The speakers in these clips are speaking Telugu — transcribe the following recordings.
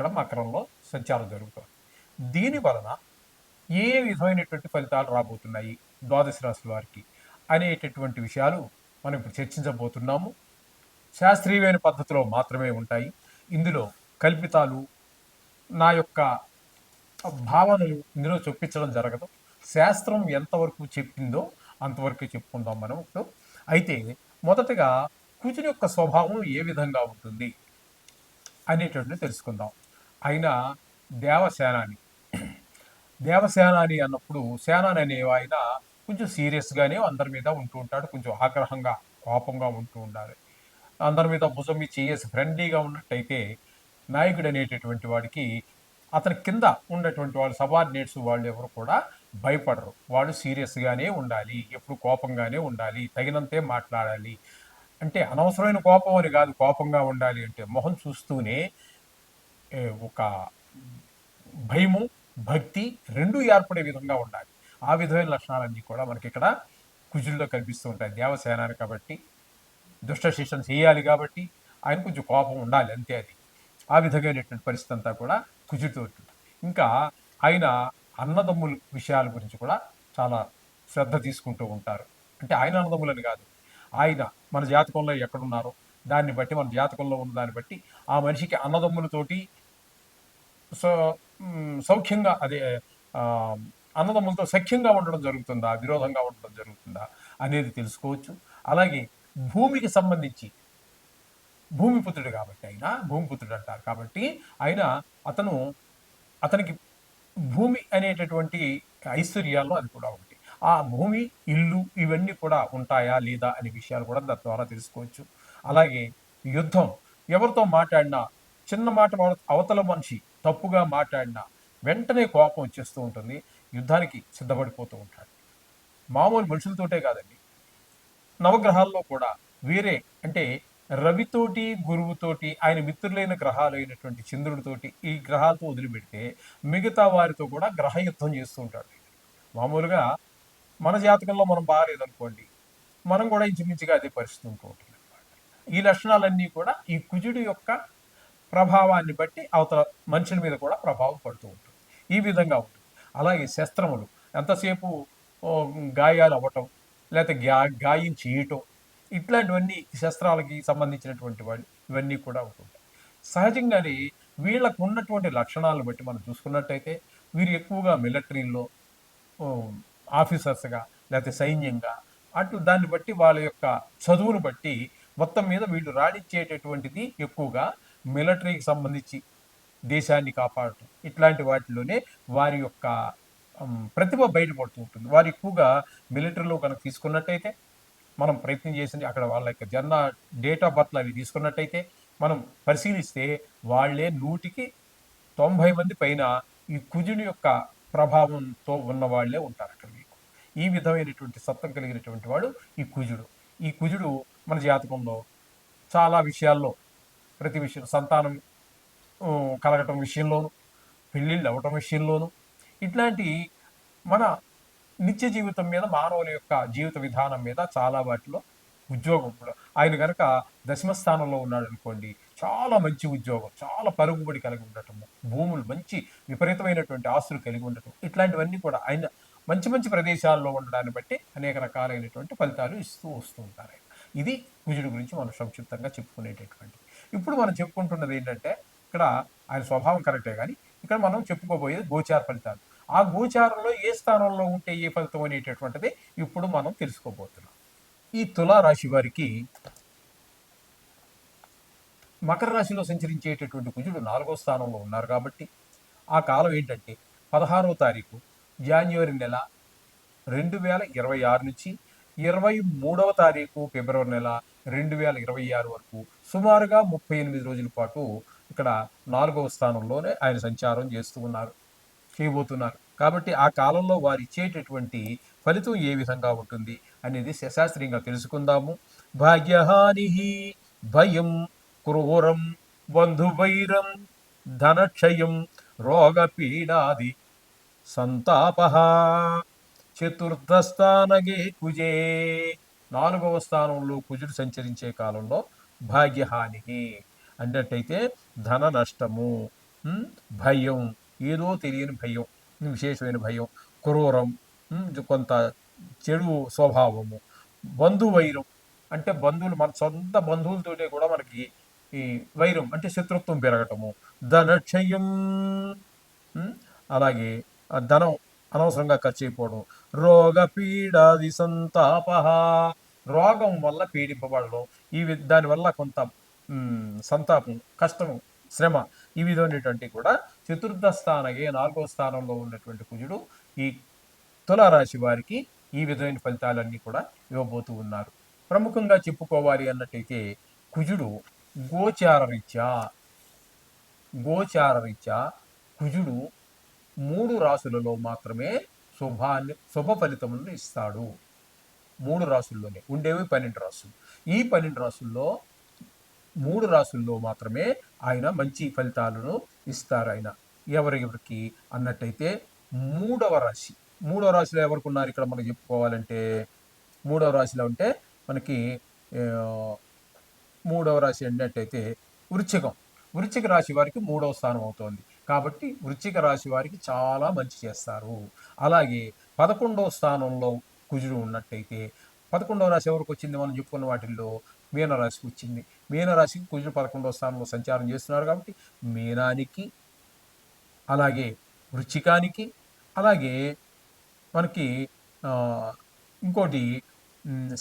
ఇక్కడ మకరంలో సంచారం జరుగుతుంది. దీని వలన ఏ విధమైనటువంటి ఫలితాలు రాబోతున్నాయి ద్వాదశ రాశుల వారికి అనేటటువంటి విషయాలు మనం ఇప్పుడు చర్చించబోతున్నాము. శాస్త్రీయమైన పద్ధతిలో మాత్రమే ఉంటాయి. ఇందులో కల్పితాలు నా యొక్క భావనలు ఇందులో చొప్పించడం జరగదు. శాస్త్రం ఎంతవరకు చెప్పిందో అంతవరకు చెప్పుకుందాం మనం ఇప్పుడు. అయితే మొదటగా కుజుని యొక్క స్వభావం ఏ విధంగా ఉంటుంది అనేటువంటిది తెలుసుకుందాం. ఆయన దేవసేనాని. దేవసేనాని అన్నప్పుడు సేనాని అనే ఆయన కొంచెం సీరియస్గానే అందరి మీద ఉంటూ ఉంటాడు. కొంచెం ఆగ్రహంగా కోపంగా ఉంటూ ఉండాలి. అందరి మీద భుజం మీద చేసి ఫ్రెండ్లీగా ఉన్నట్టయితే నాయకుడు అనేటటువంటి వాడికి అతని కింద ఉన్నటువంటి వాళ్ళు సబార్డినేట్స్ వాళ్ళు ఎవరు కూడా భయపడరు. వాళ్ళు సీరియస్గానే ఉండాలి. ఎప్పుడు కోపంగానే ఉండాలి. తగినంతే మాట్లాడాలి. అంటే అనవసరమైన కోపం అని కాదు. కోపంగా ఉండాలి అంటే మొహం చూస్తూనే ఒక భయము భక్తి రెండు ఏర్పడే విధంగా ఉండాలి. ఆ విధమైన లక్షణాలన్నీ కూడా మనకి ఇక్కడ కుజుల్లో కనిపిస్తూ ఉంటాయి. దేవసేనాన్ని కాబట్టి దుష్ట శిక్షణ చేయాలి కాబట్టి ఆయన కొంచెం కోపం ఉండాలి అంతే అది. ఆ విధమైనటువంటి పరిస్థితి అంతా కూడా కుజుడితో ఉంటుంది. ఇంకా ఆయన అన్నదమ్ముల విషయాల గురించి కూడా చాలా శ్రద్ధ తీసుకుంటూ ఉంటారు. అంటే ఆయన అన్నదమ్ములని కాదు. ఆయన మన జాతకంలో ఎక్కడున్నారో దాన్ని బట్టి మన జాతకంలో ఉన్న దాన్ని బట్టి ఆ మనిషికి అన్నదమ్ములతోటి సో సౌఖ్యంగా అదే అన్నదమ్ములతో సఖ్యంగా ఉండడం జరుగుతుందా? విరోధంగా ఉండడం జరుగుతుందా? అనేది తెలుసుకోవచ్చు. అలాగే భూమికి సంబంధించి భూమిపుత్రుడు కాబట్టి ఆయన భూమిపుత్రుడు అంటారు కాబట్టి ఆయన అతను అతనికి భూమి అనేటటువంటి ఐశ్వర్యాల్లో అది కూడా ఒకటి. ఆ భూమి ఇల్లు ఇవన్నీ కూడా ఉంటాయా లేదా అనే విషయాలు కూడా దాని ద్వారా తెలుసుకోవచ్చు. అలాగే యుద్ధం ఎవరితో మాట్లాడినా చిన్న మాట అవతల మనిషి తప్పుగా మాట్లాడినా వెంటనే కోపం వచ్చేస్తూ ఉంటుంది. యుద్ధానికి సిద్ధపడిపోతూ ఉంటాడు. మామూలు మనుషులతోటే కాదండి. నవగ్రహాల్లో కూడా వేరే అంటే రవితోటి గురువుతోటి ఆయన మిత్రులైన గ్రహాలు అయినటువంటి చంద్రుడితోటి ఈ గ్రహాలతో వదిలిపెడితే మిగతా వారితో కూడా గ్రహ యుద్ధం చేస్తూ ఉంటాడు. మామూలుగా మన జాతకంలో మనం బాగాలేదనుకోండి మనం కూడా ఇంచుమించుగా అదే పరిస్థితి ఉంటూ ఉంటుంది. ఈ లక్షణాలన్నీ కూడా ఈ కుజుడి యొక్క ప్రభావాన్ని బట్టి అవతల మనుషుల మీద కూడా ప్రభావం పడుతూ ఉంటుంది. ఈ విధంగా ఉంటుంది. అలాగే శస్త్రములు ఎంతసేపు గాయాలు అవ్వటం లేకపోతే గా గాయం చేయటం ఇట్లాంటివన్నీ శస్త్రాలకి సంబంధించినటువంటి వాళ్ళు ఇవన్నీ కూడా ఉంటుంటాయి సహజంగానే వీళ్ళకు ఉన్నటువంటి లక్షణాలను బట్టి మనం చూసుకున్నట్టయితే వీరు ఎక్కువగా మిలిటరీలో ఆఫీసర్స్గా లేకపోతే సైన్యంగా అటు దాన్ని బట్టి వాళ్ళ యొక్క చదువును బట్టి మొత్తం మీద వీళ్ళు రాణించేటటువంటిది ఎక్కువగా మిలిటరీకి సంబంధించి దేశాన్ని కాపాడటం. ఇట్లాంటి వాటిలోనే వారి యొక్క ప్రతిభ బయటపడుతూ ఉంటుంది. వారు ఎక్కువగా మిలిటరీలో కనుక తీసుకున్నట్టయితే మనం ప్రయత్నం చేసింది అక్కడ వాళ్ళ యొక్క జన్మ డేట్ ఆఫ్ బర్త్లు అవి తీసుకున్నట్టయితే మనం పరిశీలిస్తే వాళ్ళే నూటికి తొంభై మంది పైన ఈ కుజుని యొక్క ప్రభావంతో ఉన్న వాళ్ళే ఉంటారు అక్కడ మీకు. ఈ విధమైనటువంటి సత్వం కలిగినటువంటి వాడు ఈ కుజుడు. ఈ కుజుడు మన జాతకంలో చాలా విషయాల్లో ప్రతి విషయం సంతానం కలగటం విషయంలోను పెళ్ళిళ్ళు అవ్వటం విషయంలోను ఇట్లాంటి మన నిత్య జీవితం మీద మానవుల యొక్క జీవిత విధానం మీద చాలా వాటిలో ఉద్యోగం కూడా. ఆయన కనుక దశమ స్థానంలో ఉన్నాడు అనుకోండి చాలా మంచి ఉద్యోగం చాలా పరుగుబడి కలిగి ఉండటము భూములు మంచి విపరీతమైనటువంటి ఆస్తులు కలిగి ఉండటం ఇట్లాంటివన్నీ కూడా ఆయన మంచి మంచి ప్రదేశాల్లో ఉండడాన్ని బట్టి అనేక రకాలైనటువంటి ఫలితాలు ఇస్తూ వస్తూ ఉంటారు ఇది కుజుడి గురించి మనం సంక్షిప్తంగా చెప్పుకునేటటువంటిది. ఇప్పుడు మనం చెప్పుకుంటున్నది ఏంటంటే ఇక్కడ ఆయన స్వభావం కరెక్టే కానీ ఇక్కడ మనం చెప్పుకోబోయేది గోచార ఫలితాలు. ఆ గోచారంలో ఏ స్థానంలో ఉంటే ఏ ఫలితం అనేటటువంటిది ఇప్పుడు మనం తెలుసుకోబోతున్నాం. ఈ తులా రాశి వారికి మకర రాశిలో సంచరించేటటువంటి కుజుడు నాలుగో స్థానంలో ఉన్నారు కాబట్టి ఆ కాలం ఏంటంటే పదహారో తారీఖు జాన్యువరి నెల రెండు వేల ఇరవై ఆరు నుంచి ఇరవై మూడవ తారీఖు ఫిబ్రవరి నెల రెండు వేల ఇరవై ఆరు వరకు సుమారుగా ముప్పై ఎనిమిది రోజుల పాటు ఇక్కడ నాలుగవ స్థానంలోనే ఆయన సంచారం చేస్తూ ఉన్నారు చేయబోతున్నారు. కాబట్టి ఆ కాలంలో వారు ఇచ్చేటటువంటి ఫలితం ఏ విధంగా ఉంటుంది అనేది శాస్త్రీయంగా తెలుసుకుందాము. భాగ్యహాని భయం క్రూరం బంధువైరం ధనక్షయం రోగపీడాది సంతాప చతుర్థస్థానగే కుజే నాలుగవ స్థానంలో కుజుడు సంచరించే కాలంలో భాగ్యహాని అన్నట్టయితే ధన నష్టము భయం ఏదో తెలియని భయం విశేషమైన భయం క్రూరం కొంత చెడు స్వభావము బంధువైరం అంటే బంధువులు మన సొంత బంధువులతోనే కూడా మనకి ఈ వైరం అంటే శత్రుత్వం పెరగటము ధనక్షయం అలాగే ధనం అనవసరంగా ఖర్చు అయిపోవడం రోగ పీడాది సంతాప రోగం వల్ల పీడింపబడడం. ఈ వి- దానివల్ల కొంత సంతాపం కష్టము శ్రమ ఈ విధమైనటువంటి కూడా చతుర్థ స్థానగే నాలుగో స్థానంలో ఉన్నటువంటి కుజుడు ఈ తులారాశి వారికి ఈ విధమైన ఫలితాలన్నీ కూడా ఇవ్వబోతూ ఉన్నారు. ప్రముఖంగా చెప్పుకోవాలి అన్నట్టయితే కుజుడు గోచార రీత్యా గోచార రీత్యా కుజుడు మూడు రాసులలో మాత్రమే శుభాన్ని శుభ ఫలితములను ఇస్తాడు. మూడు రాసుల్లోనే ఉండేవి పన్నెండు రాసులు ఈ పన్నెండు రాసుల్లో మూడు రాసుల్లో మాత్రమే ఆయన మంచి ఫలితాలను ఇస్తారు ఆయన. ఎవరెవరికి? అన్నట్టయితే మూడవ రాశి. మూడవ రాశిలో ఎవరికి ఉన్నారు ఇక్కడ మనం చెప్పుకోవాలంటే? మూడవ రాశిలో ఉంటే మనకి మూడవ రాశి అన్నట్టయితే వృచ్చికం. వృచ్చిక రాశి వారికి మూడవ స్థానం అవుతోంది. కాబట్టి వృశ్చిక రాశి వారికి చాలా మంచి చేస్తారు. అలాగే పదకొండవ స్థానంలో కుజుడు ఉన్నట్టయితే పదకొండవ రాశి ఎవరికి వచ్చింది? మనం చెప్పుకున్న వాటిల్లో మీనరాశికి వచ్చింది. మీనరాశికి కుజుడు పదకొండవ స్థానంలో సంచారం చేస్తున్నారు కాబట్టి మీనానికి అలాగే వృచ్చికానికి అలాగే మనకి ఇంకోటి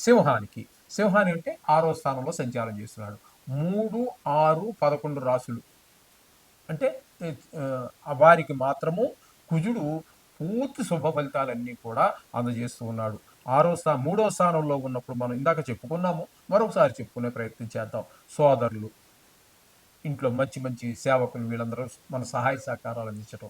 సింహానికి. సింహానికి అంటే ఆరో స్థానంలో సంచారం చేస్తున్నాడు. మూడు ఆరు పదకొండు రాసులు అంటే వారికి మాత్రము కుజుడు పూర్తి శుభ ఫలితాలన్నీ కూడా అందజేస్తూ ఉన్నాడు. ఆరో స్థా మూడో స్థానంలో ఉన్నప్పుడు మనం ఇందాక చెప్పుకున్నాము. మరొకసారి చెప్పుకునే ప్రయత్నం చేద్దాం. సోదరులు ఇంట్లో మంచి మంచి సేవకులు వీళ్ళందరూ మన సహాయ సహకారాలు అందించడం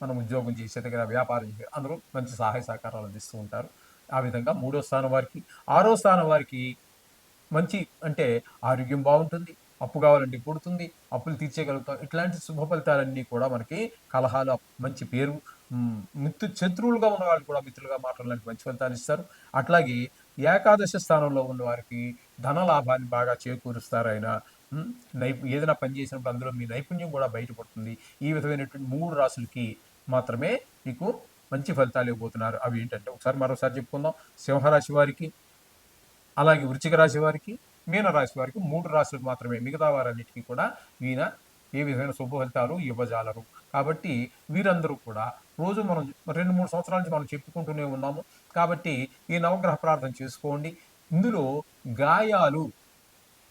మనం ఉద్యోగం చేసే దగ్గర వ్యాపారం చేసే అందరూ మంచి సహాయ సహకారాలు అందిస్తూ ఉంటారు. ఆ విధంగా మూడో స్థానం వారికి ఆరో స్థానం వారికి మంచి అంటే ఆరోగ్యం బాగుంటుంది. అప్పు కావాలంటే పుడుతుంది అప్పులు తీర్చేయగలుగుతాం. ఇట్లాంటి శుభ ఫలితాలన్నీ కూడా మనకి కలహాలు మంచి పేరు మిత్రు శత్రువులుగా ఉన్న వాళ్ళు కూడా మిత్రులుగా మాట్లాడాలంటే మంచి ఫలితాలు ఇస్తారు. అట్లాగే ఏకాదశ స్థానంలో ఉన్న వారికి ధన లాభాన్ని బాగా చేకూరుస్తారు ఆయన నైపు ఏదైనా పని చేసినప్పుడు అందులో మీ నైపుణ్యం కూడా బయటపడుతుంది. ఈ విధమైనటువంటి మూడు రాసులకి మాత్రమే మీకు మంచి ఫలితాలు ఇవ్వబోతున్నారు. అవి ఏంటంటే ఒకసారి మరోసారి చెప్పుకుందాం. సింహరాశి వారికి అలాగే వృచ్చిక రాశి వారికి మీన రాశి వారికి మూడు రాశులకు మాత్రమే. మిగతా వారన్నిటికీ కూడా ఈయన ఏ విధమైన శుభ ఫలితాలు ఇవ్వజాలరు. కాబట్టి వీరందరూ కూడా రోజు మనం రెండు మూడు సంవత్సరాల నుంచి మనం చెప్పుకుంటూనే ఉన్నాము. కాబట్టి ఈ నవగ్రహ ప్రార్థన చేసుకోండి. ఇందులో గాయాలు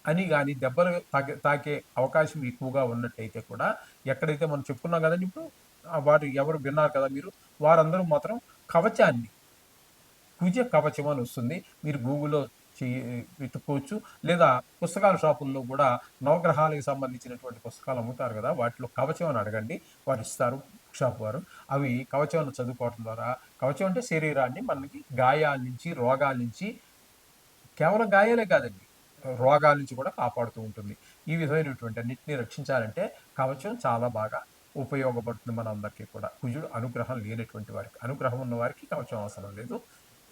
అని కానీ దెబ్బలు తాకే తాకే అవకాశం ఎక్కువగా ఉన్నట్టయితే కూడా ఎక్కడైతే మనం చెప్పుకున్నాం కదండి ఇప్పుడు వాటి వారు ఎవరు విన్నారు కదా మీరు వారందరూ మాత్రం కవచాన్ని కుజ కవచం అని వస్తుంది. మీరు గూగుల్లో పెట్టుకోవచ్చు. లేదా పుస్తకాల షాపుల్లో కూడా నవగ్రహాలకు సంబంధించినటువంటి పుస్తకాలు అమ్ముతారు కదా వాటిలో కవచం అని అడగండి. వారు ఇస్తారు షాప్ వారు. అవి కవచం చదువుకోవడం ద్వారా కవచం అంటే శరీరాన్ని మనకి గాయాల నుంచి రోగాల నుంచి కేవలం గాయాలే కాదండి రోగాల నుంచి కూడా కాపాడుతూ ఉంటుంది. ఈ విధమైనటువంటి అన్నింటినీ రక్షించాలంటే కవచం చాలా బాగా ఉపయోగపడుతుంది మన అందరికీ కూడా. కుజుడు అనుగ్రహం లేనటువంటి వారికి అనుగ్రహం ఉన్న వారికి కవచం అవసరం లేదు.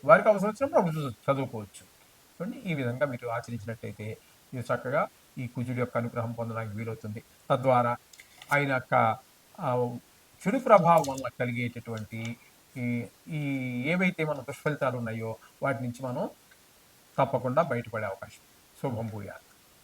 వారికి అవసరం వచ్చినప్పుడు అప్పుడు చదువుకోవచ్చు. చూడండి ఈ విధంగా మీరు ఆచరించినట్టయితే మీరు చక్కగా ఈ కుజుడి యొక్క అనుగ్రహం పొందడానికి వీలవుతుంది. తద్వారా ఆయన యొక్క చెడు ప్రభావం వల్ల కలిగేటటువంటి ఈ ఈ ఏవైతే మన దుష్ఫలితాలు ఉన్నాయో వాటి నుంచి మనం తప్పకుండా బయటపడే అవకాశం. శుభం భూయాలి